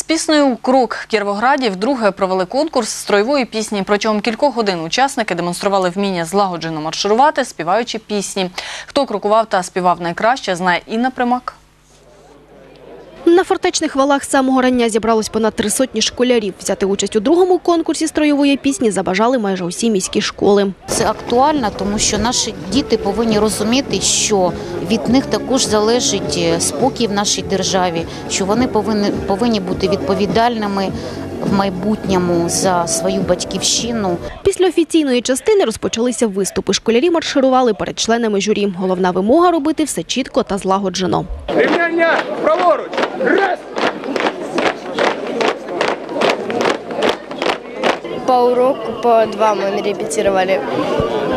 З піснею «У «Крок» в Кіровограді вдруге провели конкурс строєвої пісні. Протягом кількох годин учасники демонстрували вміння злагоджено марширувати, співаючи пісні. Хто крокував та співав найкраще, знає Інна Примак. На фортечних валах з самого рання зібралось понад три сотні школярів. Взяти участь у другому конкурсі строєвої пісні забажали майже усі міські школи. Це актуально, тому що наші діти повинні розуміти, що від них також залежить е, спокій в нашій державі, що вони повинні, повинні бути відповідальними в майбутньому за свою батьківщину. Після офіційної частини розпочалися виступи. Школярі марширували перед членами журі. Головна вимога – робити все чітко та злагоджено. Рівняння праворуч. Раз. По уроку по два мы репетировали.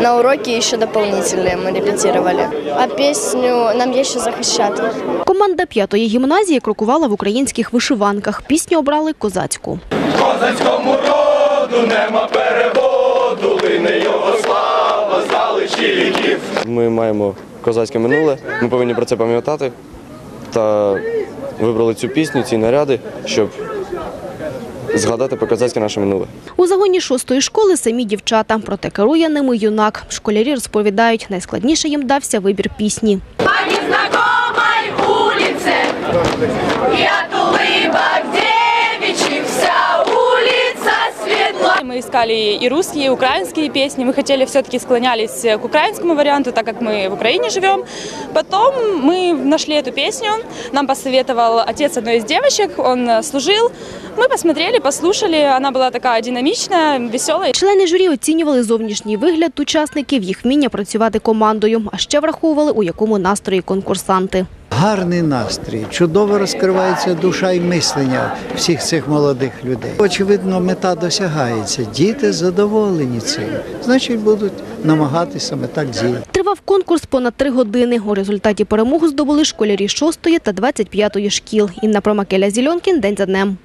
На уроке еще дополнительные мы репетировали. А песню нам є що захищати. Команда п'ятої гімназії крокувала в українських вишиванках. Пісню обрали козацьку. Козацькому роду нема переводу, лине його слава, залиші віків. Ми маємо козацьке минуле, ми повинні про це пам'ятати та вибрали цю пісню, ці наряди, щоб згадати про козацьке наше минуле. У загоні шостої школи самі дівчата, проте керує ними юнак. Школярі розповідають, найскладніше їм дався вибір пісні. по незнакомой улице И Мы искали и русские, и украинские песни. Мы хотели все-таки склонялись к украинскому варианту, так как мы в Украине живем. Потом мы нашли эту песню. Нам посоветовал отец одной из девочек. Он служил. Мы посмотрели, послушали. Она была такая динамичная, веселая. Члени журі оцінювали зовнішній вигляд учасників, їх вміння працювати командою, а ще враховували, у якому настрої конкурсанти. Гарний настрій, чудово розкривається душа і мислення всіх цих молодих людей. Очевидно, мета досягається. Діти задоволені цим. Значить, будуть намагатися саме так діяти. Тривав конкурс понад три години. У результаті перемогу здобули школярі 6 та 25 шкіл. Інна Промакеля Зільонкін день за днем.